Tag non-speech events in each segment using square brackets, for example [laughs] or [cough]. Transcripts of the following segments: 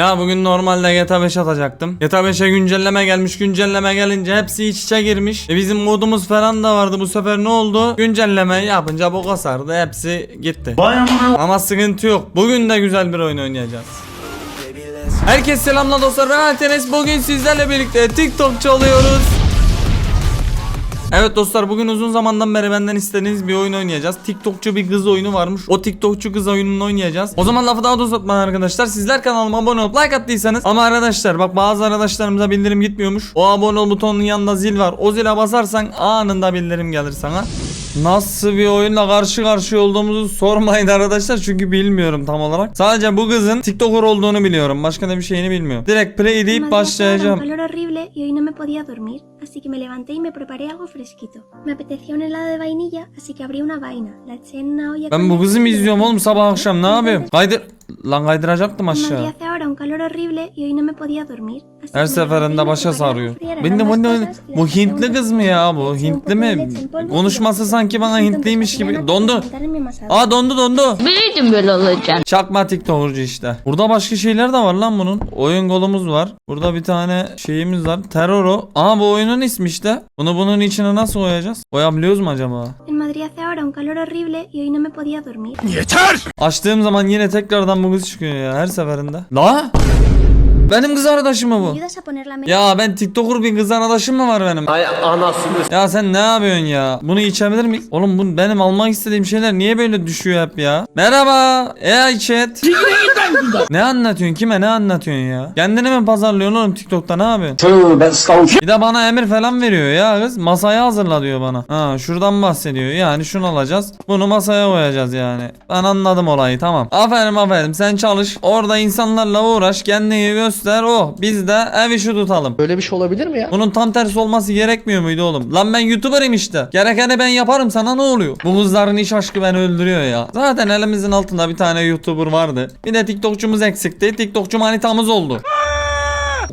Ya bugün normalde GTA 5 atacaktım. GTA 5'e güncelleme gelmiş. Güncelleme gelince hepsi iç içe girmiş. E bizim modumuz falan da vardı. Bu sefer ne oldu? Güncelleme yapınca bu kasardı. Hepsi gitti. Ama sıkıntı yok. Bugün de güzel bir oyun oynayacağız. Herkes selamla dostlar. Rahat Enes bugün sizlerle birlikte TikTok çalıyoruz. Evet dostlar bugün uzun zamandan beri benden istediğiniz bir oyun oynayacağız. TikTokçu bir kız oyunu varmış. O TikTokçu kız oyununu oynayacağız. O zaman lafı daha da uzatmayın arkadaşlar. Sizler kanalıma abone olup like attıysanız ama arkadaşlar bak bazı arkadaşlarımıza bildirim gitmiyormuş. O abone ol butonunun yanında zil var. O zile basarsan anında bildirim gelir sana. Nasıl bir oyunla karşı karşıya olduğumuzu sormayın [laughs] arkadaşlar çünkü bilmiyorum tam olarak. Sadece bu kızın TikToker olduğunu biliyorum. Başka da bir şeyini bilmiyorum. Direkt play deyip başlayacağım. así que me levanté y me preparé algo fresquito. Me apetecía un helado de vainilla, así que abrí una vaina, la eché en una olla. Ben bu kızı mı izliyorum oğlum sabah akşam ne yapayım? Kaydır... Lan kaydıracaktım aşağı. hace ahora un calor horrible y hoy no me podía dormir. así Her seferinde başa sarıyor. fría, Ben de bu bu Hintli kız mı ya bu? Hintli mi? Konuşması azúcar. Sanki bana Hintliymiş gibi. Dondu. Aa dondu dondu. Biliyordum böyle olacak. Çakma TikToker'cı işte. Burada başka şeyler de var lan bunun. Oyun golümüz var. Burada bir tane şeyimiz var. Terroro. Aa bu oyunun ismi işte. Bunu bunun içine nasıl koyacağız? Koyabiliyoruz mu acaba? En Madrid hace ahora un calor horrible y hoy no me podía dormir. Açtığım zaman yine tekrardan bu kız çıkıyor ya her seferinde. La? Benim kız arkadaşım mı ¿Me bu? ayudas a poner la mesa? Ya ben TikToker bir kız arkadaşım mı var benim? Ay anasını Ya sen ne yapıyorsun ya? Bunu içebilir miyiz? Oğlum bu benim almak istediğim şeyler niye böyle düşüyor hep ya? Merhaba. Ey chat. ne anlatıyorsun? Kime ne anlatıyorsun ya? Kendini mi pazarlıyorsun oğlum TikTok'ta ne yapıyorsun? Tövbe estağfurullah. Bir de bana emir falan veriyor ya kız. Masayı hazırla diyor bana. Ha şuradan bahsediyor. Yani şunu alacağız. Bunu masaya koyacağız yani. Ben anladım olayı tamam. Aferin aferin sen çalış. Orada insanlarla uğraş. Kendini göster. Oh biz de ev işi tutalım. Böyle bir şey olabilir mi ya? Bunun tam tersi olması gerekmiyor muydu oğlum? Lan ben YouTuber'ım işte. Gerekeni ben yaparım sana ne oluyor? Bu kızların iş aşkı beni öldürüyor ya. Zaten elimizin altında bir tane YouTuber vardı. Bir de TikTokçumuz eksikti. TikTokçu manitamız oldu.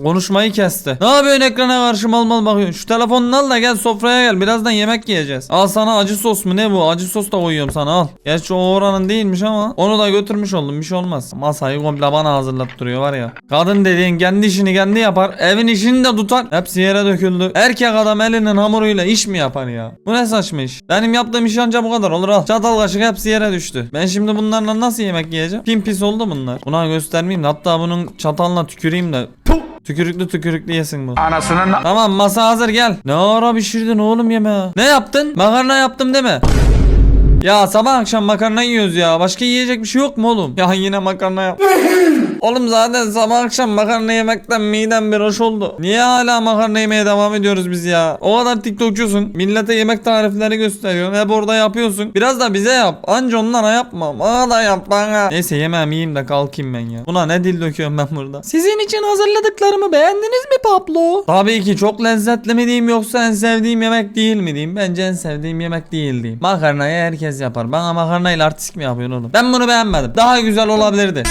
Konuşmayı kesti. Ne yapıyorsun ekrana karşı mal mal bakıyorsun. Şu telefonunu al da gel sofraya gel. Birazdan yemek yiyeceğiz. Al sana acı sos mu ne bu? Acı sos da koyuyorum sana al. Gerçi o oranın değilmiş ama onu da götürmüş oldum. Bir şey olmaz. Masayı komple bana hazırlattırıyor var ya. Kadın dediğin kendi işini kendi yapar. Evin işini de tutar. Hepsi yere döküldü. Erkek adam elinin hamuruyla iş mi yapar ya? Bu ne saçma iş? Benim yaptığım iş anca bu kadar olur al. Çatal kaşık hepsi yere düştü. Ben şimdi bunlarla nasıl yemek yiyeceğim? Pim pis oldu bunlar. Buna göstermeyeyim de hatta bunun çatalına tüküreyim de. Puh! Tükürüklü tükürüklü yesin bu. Anasının Tamam masa hazır gel. Ne ara pişirdin oğlum yemeği? Ne yaptın? Makarna yaptım deme. Ya sabah akşam makarna yiyoruz ya. Başka yiyecek bir şey yok mu oğlum? [laughs] Ya yine makarna yap. Oğlum zaten sabah akşam makarna yemekten midem bir hoş oldu. Niye hala makarna yemeye devam ediyoruz biz ya? O kadar TikTokçusun. Millete yemek tarifleri gösteriyorsun. Hep orada yapıyorsun. Biraz da bize yap. Anca onlara yapma. Bana da yap bana. Neyse yemeğimi yiyeyim de kalkayım ben ya. Buna ne dil döküyorum ben burada. Sizin için hazırladıklarımı beğendiniz mi Pablo? Tabii ki çok lezzetli mi diyeyim yoksa en sevdiğim yemek değil mi diyeyim? Bence en sevdiğim yemek değil diyeyim. Makarnayı herkes yapar. Bana makarnayla artistik mi yapıyorsun oğlum? Ben bunu beğenmedim. Daha güzel olabilirdi.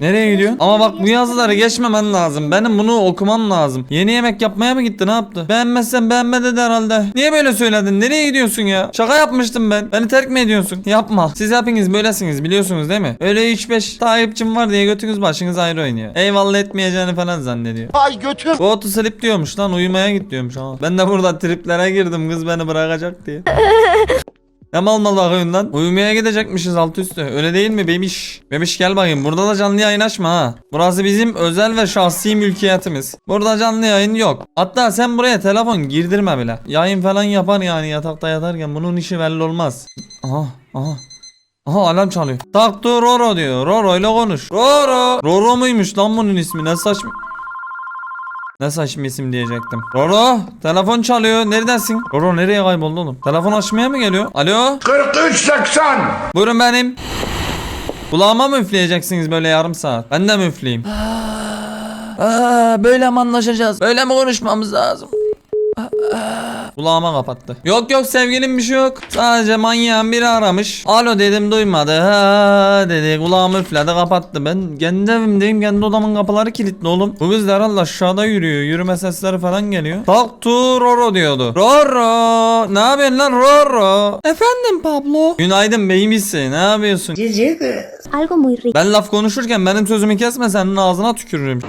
Nereye gidiyorsun? Ama bak bu yazıları geçmemen lazım. Benim bunu okumam lazım. Yeni yemek yapmaya mı gitti? Ne yaptı? Beğenmezsen beğenme dedi herhalde. Niye böyle söyledin? Nereye gidiyorsun ya? Şaka yapmıştım ben. Beni terk mi ediyorsun? Yapma. Siz hepiniz böylesiniz biliyorsunuz değil mi? Öyle 3-5 Tayyipçim var diye götünüz başınız ayrı oynuyor. Eyvallah etmeyeceğini falan zannediyor. Ay götür. Go to sleep diyormuş lan uyumaya git diyormuş ama. Ben de burada triplere girdim kız beni bırakacak diye. [laughs] Ne mal mal lan? Uyumaya gidecekmişiz alt üstü. Öyle değil mi bebiş? Bebiş gel bakayım. Burada da canlı yayın açma ha. Burası bizim özel ve şahsi mülkiyetimiz. Burada canlı yayın yok. Hatta sen buraya telefon girdirme bile. Yayın falan yapar yani yatakta yatarken. Bunun işi belli olmaz. Aha aha. Aha alarm çalıyor. Taktı Roro diyor. Roro ile konuş. Roro. Roro muymuş lan bunun ismi? Ne saçma. Saçma isim diyecektim. Roro telefon çalıyor. Neredesin? Roro nereye kayboldu oğlum? Telefon açmaya mı geliyor? Alo? 4380 Buyurun benim. Kulağıma mı üfleyeceksiniz böyle yarım saat? Ben de mi üfleyeyim? Aa, böyle mi anlaşacağız? Böyle mi konuşmamız lazım? Kulağıma kapattı. Yok yok sevgilim bir şey yok. Sadece manyağın biri aramış. Alo dedim duymadı. Ha dedi kulağımı üfledi kapattı. Ben kendi evimdeyim kendi odamın kapıları kilitli oğlum. Bu kız herhalde aşağıda yürüyor. Yürüme sesleri falan geliyor. Talk to Roro diyordu. Roro ne yapıyorsun lan Roro? Efendim Pablo. Günaydın beyimisi ne yapıyorsun? Algo muy rico. Ben laf konuşurken benim sözümü kesme senin ağzına tükürürüm.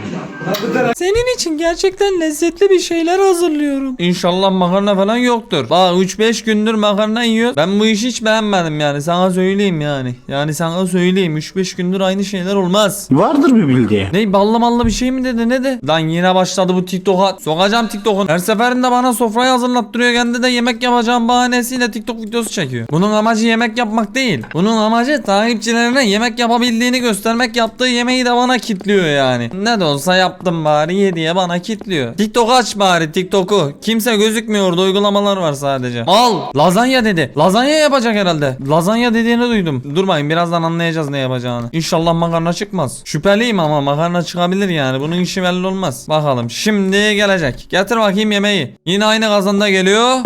Senin için gerçekten lezzetli bir şeyler hazırlıyorum. İnşallah makarna falan yoktur. Bak 3-5 gündür makarna yiyor. Ben bu işi hiç beğenmedim yani sana söyleyeyim yani. Yani sana söyleyeyim 3-5 gündür aynı şeyler olmaz. Vardır bir bildiği. Ne ballı mallı bir şey mi dedi ne de? Lan yine başladı bu TikTok'a. Sokacağım TikTok'un. Her seferinde bana sofrayı hazırlattırıyor. Kendi de yemek yapacağım bahanesiyle TikTok videosu çekiyor. Bunun amacı yemek yapmak değil. Bunun amacı takipçilerine yemek yapabildiğini göstermek yaptığı yemeği de bana kitliyor yani. Ne de olsa yaptım bari ye diye bana kitliyor. TikTok aç bari TikTok'u. Kimse gözükmüyor uygulamalar var sadece. Al lazanya dedi. Lazanya yapacak herhalde. Lazanya dediğini duydum. Durmayın birazdan anlayacağız ne yapacağını. İnşallah makarna çıkmaz. Şüpheliyim ama makarna çıkabilir yani. Bunun işi belli olmaz. Bakalım şimdi gelecek. Getir bakayım yemeği. Yine aynı kazanda geliyor.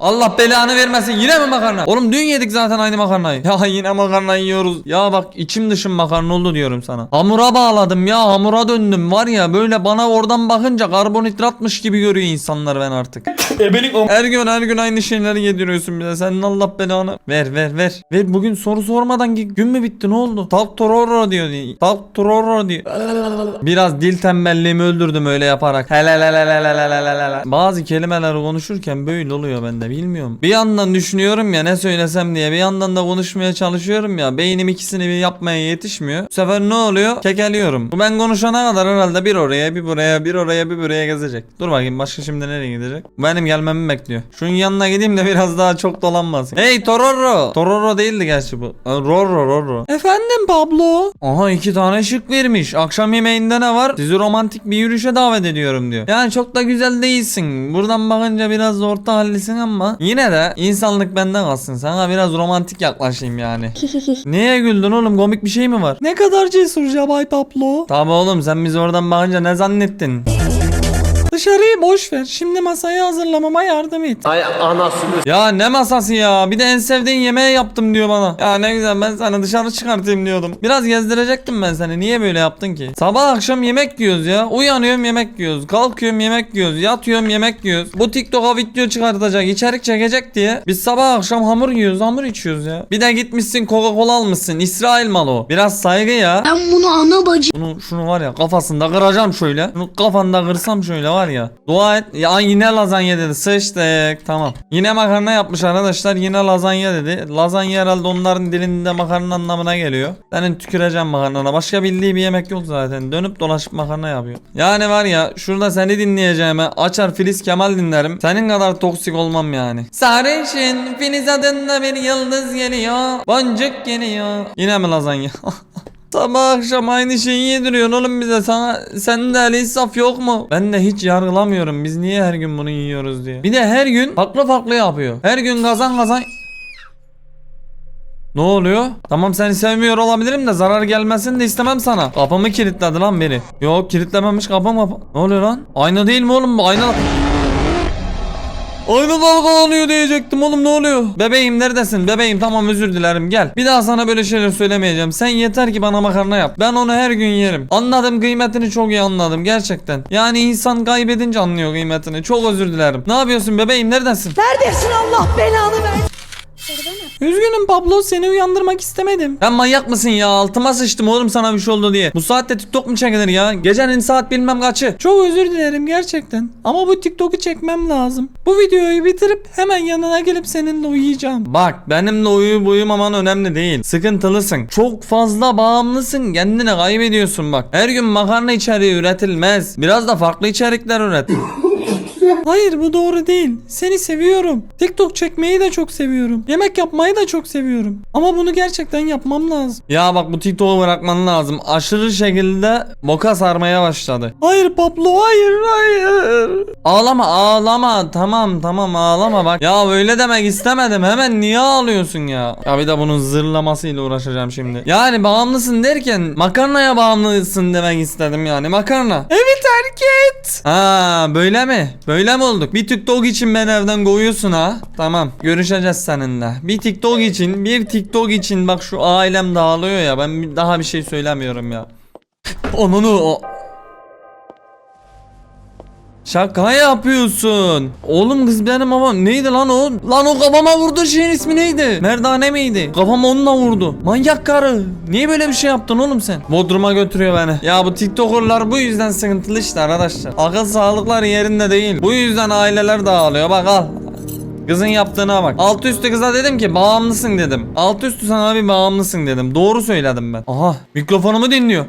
Allah belanı vermesin yine mi makarna? Oğlum dün yedik zaten aynı makarnayı. [laughs] Ya yine makarna yiyoruz. Ya bak içim dışım makarna oldu diyorum sana. Hamura bağladım ya hamura döndüm var ya böyle bana oradan bakınca karbonhidratmış gibi görüyor insanlar ben artık. [laughs] Her gün her gün aynı şeyleri yediriyorsun bize. Senin Allah belanı. Ver ver ver. Ver bugün soru sormadan gün mü bitti ne oldu? Talk tororo diyor. Talk tororo diyor. Biraz dil tembelliğimi öldürdüm öyle yaparak. Hele. Bazı kelimeleri konuşurken böyle oluyor bende bilmiyorum. Bir yandan düşünüyorum ya ne söylesem diye. Bir yandan da konuşmaya çalışıyorum ya. Beynim ikisini bir yapmaya yetişmiyor. Bu sefer ne oluyor? Kekeliyorum. Bu ben konuşana kadar herhalde bir oraya bir buraya bir oraya bir buraya gezecek. Dur bakayım başka şimdi nereye gidecek? Benim gelmemi bekliyor. Şunun yanına gideyim de biraz daha çok dolanmasın. Hey Tororo. Tororo değildi gerçi bu. Aa, Roro Roro. Efendim Pablo. Aha iki tane şık vermiş. Akşam yemeğinde ne var? Sizi romantik bir yürüyüşe davet ediyorum diyor. Yani çok da güzel değilsin. Buradan bakınca biraz orta hallisin ama yine de insanlık benden kalsın. Sana biraz romantik yaklaşayım yani. [laughs] Neye güldün oğlum? Komik bir şey mi var? Ne kadar cesur Jabay Pablo. Tabi oğlum sen bizi oradan bakınca ne zannettin? Dışarıyı boş ver. Şimdi masayı hazırlamama yardım et. Ay anasını. Ya ne masası ya? Bir de en sevdiğin yemeği yaptım diyor bana. Ya ne güzel ben seni dışarı çıkartayım diyordum. Biraz gezdirecektim ben seni. Niye böyle yaptın ki? Sabah akşam yemek yiyoruz ya. Uyanıyorum yemek yiyoruz. Kalkıyorum yemek yiyoruz. Yatıyorum yemek yiyoruz. Bu TikTok'a video çıkartacak, içerik çekecek diye. Biz sabah akşam hamur yiyoruz, hamur içiyoruz ya. Bir de gitmişsin Coca-Cola almışsın. İsrail malı o. Biraz saygı ya. Ben bunu ana bacı Bunu şunu var ya kafasında kıracağım şöyle. Şunu kafanda kırsam şöyle var ya. Dua et. Ya yine lazanya dedi. Sıçtık. Tamam. Yine makarna yapmış arkadaşlar. Yine lazanya dedi. Lazanya herhalde onların dilinde makarna anlamına geliyor. Senin tüküreceğim makarnana. Başka bildiği bir yemek yok zaten. Dönüp dolaşıp makarna yapıyor. Yani var ya şurada seni dinleyeceğime açar Filiz Kemal dinlerim. Senin kadar toksik olmam yani. Sarışın Filiz adında bir yıldız geliyor. Boncuk geliyor. Yine mi lazanya? [laughs] Sabah akşam aynı şeyi yediriyorsun oğlum bize sana sende el insaf yok mu? Ben de hiç yargılamıyorum biz niye her gün bunu yiyoruz diye. Bir de her gün farklı farklı yapıyor. Her gün kazan kazan ne oluyor? Tamam seni sevmiyor olabilirim de zarar gelmesin de istemem sana. Kapımı kilitledi lan biri. Yok kilitlememiş kapım kapı. Ne oluyor lan? Ayna değil mi oğlum bu ayna? Ayna dalgalanıyor diyecektim oğlum ne oluyor? Bebeğim neredesin? Bebeğim tamam özür dilerim gel. Bir daha sana böyle şeyler söylemeyeceğim. Sen yeter ki bana makarna yap. Ben onu her gün yerim. Anladım kıymetini çok iyi anladım gerçekten. Yani insan kaybedince anlıyor kıymetini. Çok özür dilerim. Ne yapıyorsun bebeğim neredesin? Neredesin Allah belanı ver. Üzgünüm Pablo seni uyandırmak istemedim. Sen manyak mısın ya? Altıma sıçtım oğlum sana bir şey oldu diye. Bu saatte TikTok mu çekilir ya? Gecenin saat bilmem kaçı. Çok özür dilerim gerçekten. Ama bu TikTok'u çekmem lazım. Bu videoyu bitirip hemen yanına gelip seninle uyuyacağım. Bak benimle uyuyup uyumaman önemli değil. Sıkıntılısın. Çok fazla bağımlısın. Kendini kaybediyorsun bak. Her gün makarna içeriği üretilmez. Biraz da farklı içerikler üret. [laughs] Hayır bu doğru değil. Seni seviyorum. TikTok çekmeyi de çok seviyorum. Yemek yapmayı da çok seviyorum. Ama bunu gerçekten yapmam lazım. Ya bak bu TikTok'u bırakman lazım. Aşırı şekilde boka sarmaya başladı. Hayır Pablo hayır hayır. Ağlama ağlama tamam tamam ağlama bak. Ya öyle demek istemedim. Hemen niye ağlıyorsun ya? Ya bir de bunun zırlamasıyla uğraşacağım şimdi. Yani bağımlısın derken makarnaya bağımlısın demek istedim yani makarna. Evet terk et. Ha böyle mi? Böyle mi olduk? Bir TikTok için beni evden kovuyorsun ha. Tamam görüşeceğiz seninle. Bir TikTok için bir TikTok için bak şu ailem dağılıyor ya ben daha bir şey söylemiyorum ya. Onunu o... Şaka yapıyorsun. Oğlum kız benim ama neydi lan o? Lan o kafama vurdu şeyin ismi neydi? Merdane miydi? Kafama onunla vurdu. Manyak karı. Niye böyle bir şey yaptın oğlum sen? Bodrum'a götürüyor beni. Ya bu tiktokerlar bu yüzden sıkıntılı işte arkadaşlar. Akıl sağlıkları yerinde değil. Bu yüzden aileler dağılıyor. Bak al. Kızın yaptığına bak. Altı üstü kıza dedim ki bağımlısın dedim. Altı üstü sana bir bağımlısın dedim. Doğru söyledim ben. Aha mikrofonumu dinliyor.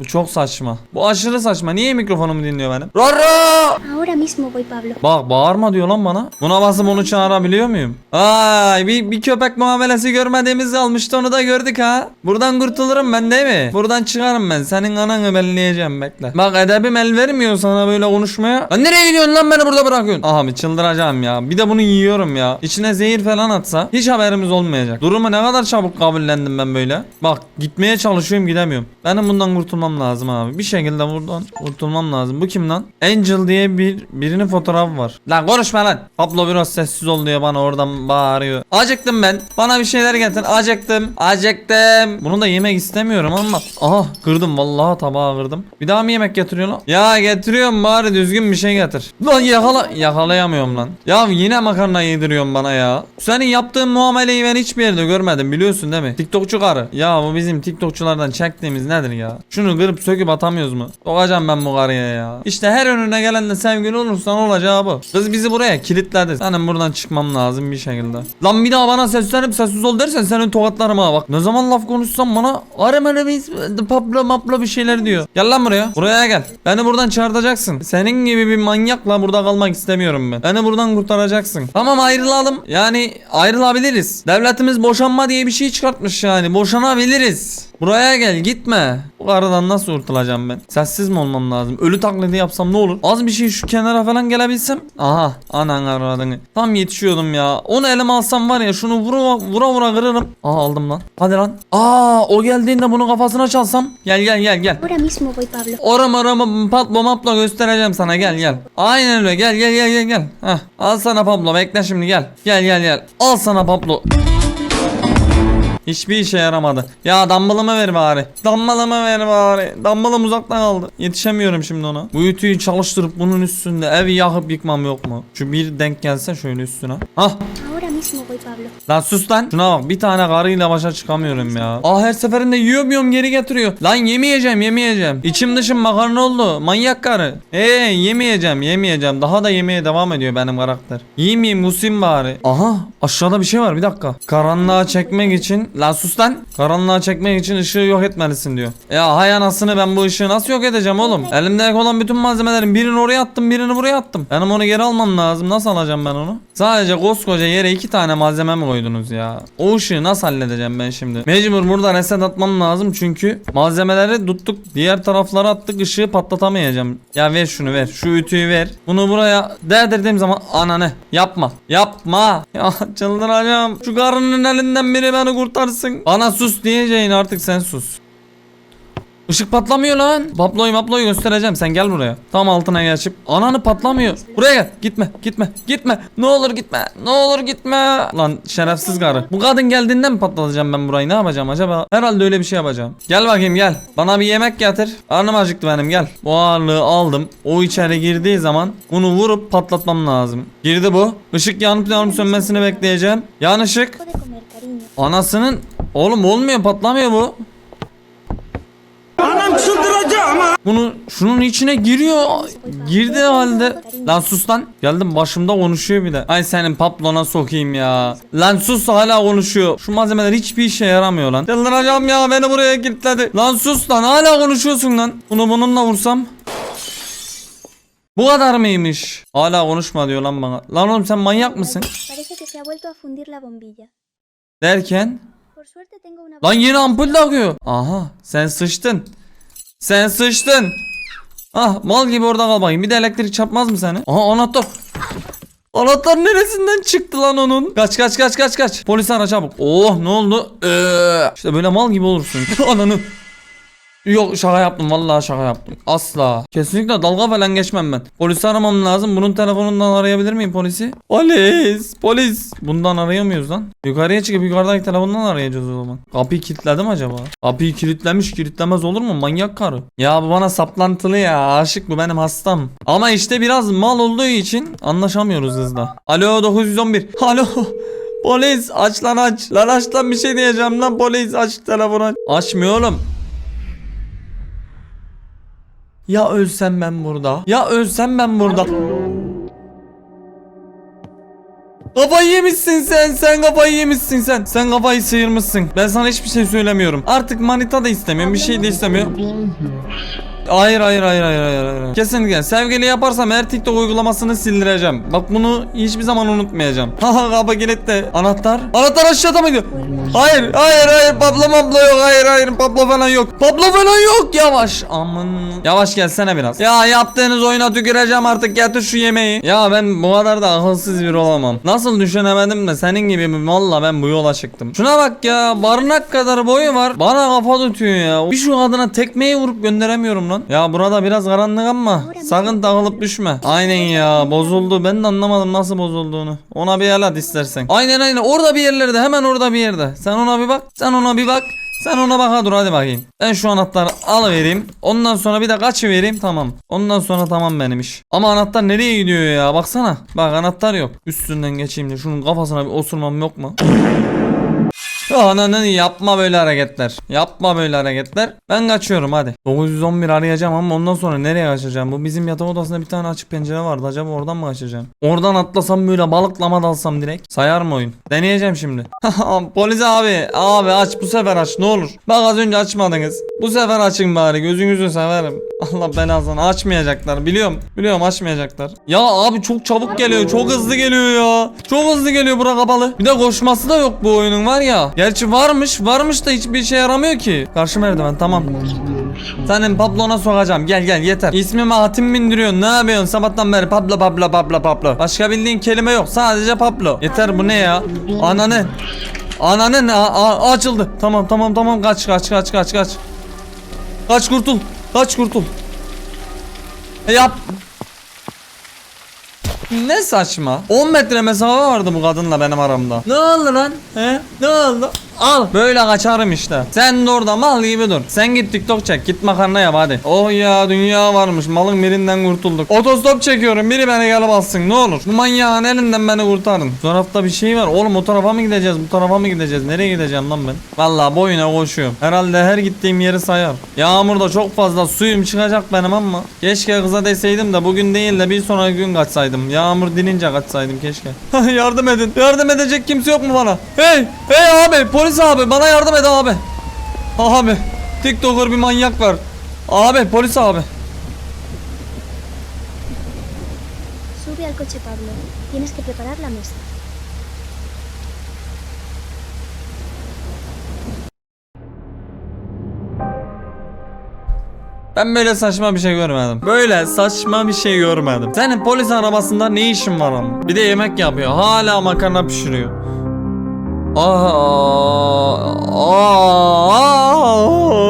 Bu çok saçma. Bu aşırı saçma. Niye mikrofonumu dinliyor benim? Roro! Ahora mismo voy, Pablo. Bak bağırma diyor lan bana. Buna basıp onu çağırabiliyor muyum? Ay bir, bir köpek muamelesi görmediğimiz kalmıştı onu da gördük ha. Buradan kurtulurum ben değil mi? Buradan çıkarım ben. Senin ananı belleyeceğim bekle. Bak edebim el vermiyor sana böyle konuşmaya. Lan nereye gidiyorsun lan beni burada bırakıyorsun? Aha bir çıldıracağım ya. Bir de bunu yiyorum ya. İçine zehir falan atsa hiç haberimiz olmayacak. Durumu ne kadar çabuk kabullendim ben böyle. Bak gitmeye çalışıyorum gidemiyorum. Benim bundan kurtulmam lazım abi. Bir şekilde buradan kurtulmam lazım. Bu kim lan? Angel diye bir birinin fotoğrafı var. Lan konuşma lan. Pablo biraz sessiz ol diyor bana oradan bağırıyor. Acıktım ben. Bana bir şeyler getir. Acıktım. Acıktım. Bunu da yemek istemiyorum ama. Aha kırdım vallahi tabağı kırdım. Bir daha mı yemek getiriyor lan? Ya getiriyorum bari düzgün bir şey getir. Lan yakala yakalayamıyorum lan. Ya yine makarna yediriyorsun bana ya. Senin yaptığın muameleyi ben hiçbir yerde görmedim biliyorsun değil mi? TikTokçu karı. Ya bu bizim TikTokçulardan çektiğimiz nedir ya? Şunu kırıp söküp atamıyoruz mu? Sokacağım ben bu karıya ya. İşte her önüne gelenle sevgili olursan olacağı bu. Kız bizi buraya kilitledi. Senin buradan çıkmam lazım bir şekilde. Lan bir daha bana seslenip sessiz ol dersen senin tokatlarım ha bak. Ne zaman laf konuşsam bana arama biz papla mapla bir şeyler diyor. Gel lan buraya. Buraya gel. Beni buradan çıkartacaksın. Senin gibi bir manyakla burada kalmak istemiyorum ben. Beni buradan kurtaracaksın. Tamam ayrılalım. Yani ayrılabiliriz. Devletimiz boşanma diye bir şey çıkartmış yani. Boşanabiliriz. Buraya gel gitme. Bu karıdan nasıl kurtulacağım ben? Sessiz mi olmam lazım? Ölü taklidi yapsam ne olur? Az bir şey şu kenara falan gelebilsem. Aha anan aradığını. Tam yetişiyordum ya. Onu elime alsam var ya şunu vura vura, vura kırarım. Aa aldım lan. Hadi lan. Aa o geldiğinde bunu kafasına çalsam. Gel gel gel gel. Ahora mismo voy, Pablo. Oram oram patlo maplo göstereceğim sana gel gel. Aynen öyle gel gel gel gel gel. Heh, al sana Pablo bekle şimdi gel. Gel gel gel. Al sana Pablo. Hiçbir işe yaramadı. Ya dumbbellımı ver bari. Dumbbellımı ver bari. Dumbbellım uzakta kaldı. Yetişemiyorum şimdi ona. Bu ütüyü çalıştırıp bunun üstünde evi yakıp yıkmam yok mu? Şu bir denk gelse şöyle üstüne. Hah. Mismo voy, Pablo. Lan sus lan. Şuna bak bir tane karıyla başa çıkamıyorum ya. Aa her seferinde yiyorum yiyorum geri getiriyor. Lan yemeyeceğim yemeyeceğim. İçim dışım makarna oldu. Manyak karı. Ee yemeyeceğim yemeyeceğim. Daha da yemeye devam ediyor benim karakter. Yemeyeyim kusayım bari. Aha aşağıda bir şey var bir dakika. Karanlığa çekmek için. Lan sus lan. Karanlığa çekmek için ışığı yok etmelisin diyor. Ya hay anasını ben bu ışığı nasıl yok edeceğim oğlum? Elimde olan bütün malzemelerin birini oraya attım birini buraya attım. Benim onu geri almam lazım. Nasıl alacağım ben onu? Sadece koskoca yere iki tane malzeme mi koydunuz ya? O ışığı nasıl halledeceğim ben şimdi? Mecbur burada reset atmam lazım çünkü malzemeleri tuttuk diğer taraflara attık ışığı patlatamayacağım. Ya ver şunu ver şu ütüyü ver. Bunu buraya değdirdiğim zaman ananı yapma yapma. Ya çıldıracağım. Şu karının elinden biri beni kurtarsın. Bana sus diyeceğin artık sen sus. Işık patlamıyor lan. Paployu maployu göstereceğim. Sen gel buraya. Tam altına geçip. Ananı patlamıyor. Buraya gel. Gitme. Gitme. Gitme. Ne olur gitme. Ne olur gitme. Lan şerefsiz karı. Bu kadın geldiğinden mi patlatacağım ben burayı? Ne yapacağım acaba? Herhalde öyle bir şey yapacağım. Gel bakayım gel. Bana bir yemek getir. Karnım acıktı benim gel. Bu ağırlığı aldım. O içeri girdiği zaman bunu vurup patlatmam lazım. Girdi bu. Işık yanıp yanıp sönmesini bekleyeceğim. Yan ışık. Anasının. Oğlum olmuyor patlamıyor bu. Bunu şunun içine giriyor. Girdi halde. Lan sus lan. Geldim başımda konuşuyor bir de. Ay senin paplona sokayım ya. Lan sus hala konuşuyor. Şu malzemeler hiçbir işe yaramıyor lan. Çıldıracağım ya beni buraya kilitledi. Lan sus lan hala konuşuyorsun lan. Bunu bununla vursam. Bu kadar mıymış? Hala konuşma diyor lan bana. Lan oğlum sen manyak mısın? Ha. Derken. Lan yeni ampul takıyor. Aha sen sıçtın. Sen sıçtın. Ah mal gibi orada kal bakayım. Bir de elektrik çarpmaz mı seni? Aha anahtar. Anahtar neresinden çıktı lan onun? Kaç kaç kaç kaç kaç. Polis ara çabuk. Oh ne oldu? Ee, işte böyle mal gibi olursun. [laughs] Ananı. Yok şaka yaptım vallahi şaka yaptım. Asla. Kesinlikle dalga falan geçmem ben. Polisi aramam lazım. Bunun telefonundan arayabilir miyim polisi? Polis. Polis. Bundan arayamıyoruz lan. Yukarıya çıkıp yukarıdaki telefondan arayacağız o zaman. Kapıyı kilitledim acaba? Kapıyı kilitlemiş kilitlemez olur mu? Manyak karı. Ya bu bana saplantılı ya. Aşık bu benim hastam. Ama işte biraz mal olduğu için anlaşamıyoruz hızla. Alo 911. Alo. Polis aç lan aç. Lan aç lan bir şey diyeceğim lan polis aç telefonu aç. Açmıyor oğlum. Ya ölsem ben burada. Ya ölsem ben burada. Kafayı yemişsin sen. Sen kafayı yemişsin sen. Sen kafayı sıyırmışsın. Ben sana hiçbir şey söylemiyorum. Artık manita da istemiyorum. Bir şey de istemiyorum. Hayır hayır hayır hayır hayır hayır. Kesinlikle sevgili yaparsam her TikTok uygulamasını sildireceğim. Bak bunu hiçbir zaman unutmayacağım. [laughs] Haha kapı kilitli. Anahtar. Anahtar aşağıda mıydı? Hayır hayır hayır Pablo Pablo yok hayır hayır Pablo falan yok. Pablo falan yok yavaş. Aman. Yavaş gelsene biraz. Ya yaptığınız oyuna tüküreceğim artık getir şu yemeği. Ya ben bu kadar da akılsız bir olamam. Nasıl düşünemedim de senin gibi mi? Valla ben bu yola çıktım. Şuna bak ya barınak kadar boyu var. Bana kafa tutuyor ya. Bir şu kadına tekmeyi vurup gönderemiyorum lan. Ya burada biraz karanlık ama sakın takılıp düşme. Aynen ya bozuldu. Ben de anlamadım nasıl bozulduğunu. Ona bir el at istersen. Aynen aynen orada bir yerlerde hemen orada bir yerde. Sen ona bir bak. Sen ona bir bak. Sen ona bak ha dur hadi bakayım. Ben şu anahtarı alıvereyim. Ondan sonra bir de kaç vereyim tamam. Ondan sonra tamam benim iş. Ama anahtar nereye gidiyor ya baksana. Bak anahtar yok. Üstünden geçeyim de şunun kafasına bir osurmam yok mu? Ananı yapma böyle hareketler. Yapma böyle hareketler. Ben kaçıyorum hadi. 911 arayacağım ama ondan sonra nereye kaçacağım? Bu bizim yatak odasında bir tane açık pencere vardı. Acaba oradan mı kaçacağım? Oradan atlasam böyle balıklama dalsam direkt. Sayar mı oyun? Deneyeceğim şimdi. [laughs] Polis abi. Abi aç bu sefer aç ne olur. Bak az önce açmadınız. Bu sefer açın bari gözünüzü severim. [laughs] Allah belasını açmayacaklar biliyorum. Biliyorum açmayacaklar. Ya abi çok çabuk geliyor. Çok hızlı geliyor ya. Çok hızlı geliyor bura kapalı. Bir de koşması da yok bu oyunun var ya. Gerçi varmış. Varmış da hiçbir şey yaramıyor ki. Karşı merdiven tamam. Senin Pablo'na sokacağım. Gel gel yeter. İsmime hatim bindiriyorsun. Ne yapıyorsun sabahtan beri Pablo Pablo Pablo Pablo. Başka bildiğin kelime yok. Sadece Pablo. Yeter bu ne ya? Ananı. Ananı a- a- açıldı. Tamam tamam tamam kaç kaç kaç kaç kaç. Kaç kurtul. Kaç kurtul. E, Yap. Ne saçma. 10 metre mesafe vardı bu kadınla benim aramda. Ne oldu lan? He? Ne oldu? Al. Böyle kaçarım işte. Sen de orada mal gibi dur. Sen git TikTok çek. Git makarna yap hadi. Oh ya dünya varmış. Malın birinden kurtulduk. Otostop çekiyorum. Biri beni gelip alsın. Ne olur. Bu manyağın elinden beni kurtarın. Bu tarafta bir şey var. Oğlum o tarafa mı gideceğiz? Bu tarafa mı gideceğiz? Nereye gideceğim lan ben? Vallahi boyuna koşuyorum. Herhalde her gittiğim yeri sayar. Yağmurda çok fazla suyum çıkacak benim ama. Keşke kıza deseydim de bugün değil de bir sonraki gün kaçsaydım. Yağmur dinince kaçsaydım keşke. [laughs] yardım edin. Yardım edecek kimse yok mu bana? Hey! Hey abi! Polis abi! Bana yardım et abi! Abi! TikToker bir manyak var. Abi polis abi. Sube al coche, Pablo. Tienes que preparar la mesa. Ben böyle saçma bir şey görmedim. Böyle saçma bir şey görmedim. Senin polis arabasında ne işin var ama? Bir de yemek yapıyor. Hala makarna pişiriyor. Aa,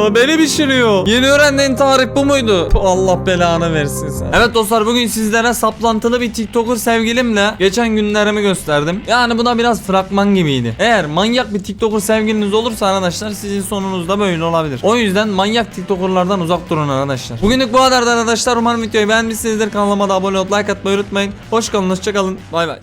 aa, beni pişiriyor. Yeni öğrendiğin tarih bu muydu? Allah belanı versin sen. Evet dostlar bugün sizlere saplantılı bir TikToker sevgilimle geçen günlerimi gösterdim. Yani bu da biraz fragman gibiydi. Eğer manyak bir TikToker sevgiliniz olursa arkadaşlar sizin sonunuz da böyle olabilir. O yüzden manyak TikTokerlardan uzak durun arkadaşlar. Bugünlük bu kadar arkadaşlar. Umarım videoyu beğenmişsinizdir. Kanalıma da abone olup like atmayı unutmayın. Hoş kalın, hoşça kalın. Bay bay.